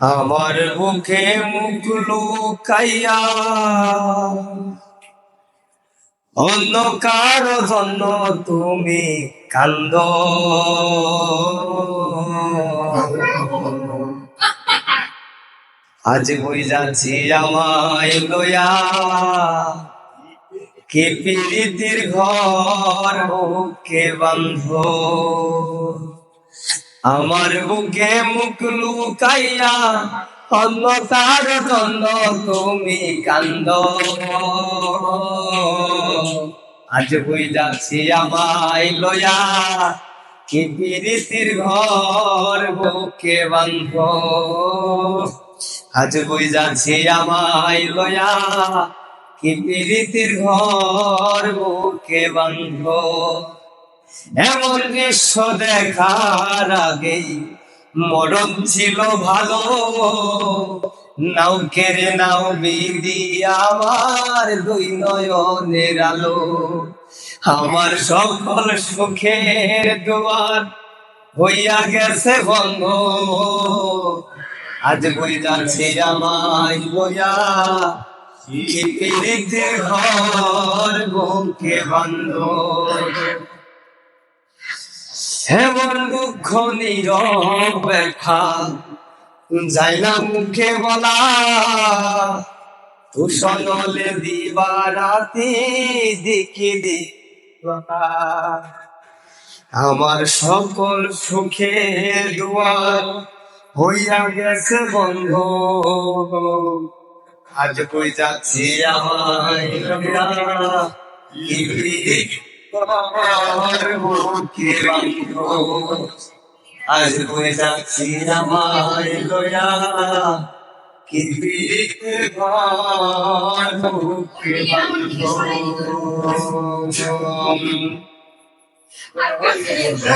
আমার মুখে মুখ লুকাইয়া, অন্ধকার জন্য তুমি কান্দ। আজ বই যাচ্ছি আমায় লয়া কে পীড়িতির ঘর কে বন্ধ আমার বুকে মুখ লুকাইয়া, অন্ধকার জন্য তুমি কান্দ। আজ বই যাচ্ছি আমায় লয়া, কি পীড়িতির ঘর বুকে বন্ধ আজ বই যাচ্ছি আমায় লয়া, কি পীড়িতির ঘর বুকে বন্ধ এমন দৃশ্য দেখার আগেই মরণ ছিল ভালো। নাও কেড়ে নাও বিদি আমার দুই নয়নের আলো। আমার সকল সুখের দুয়ার হইয়া গেছে বন্ধ। আজ বই যাচ্ছে আমায় বইয়া কি পীড়িতের ঘর বন্ধ এমন দুঃখ নীরব ব্যথা যাই মুখে বলা। তুষণলে দিবা রাতে দেখে দে আমার সকল সুখে দুয়ার হইয়া গেছে বন্ধ। আজ কই যাচ্ছি আমার তোমার মুখে আজ কই যাচ্ছি আমায় লয়া কি ঘর মুখে বন্ধ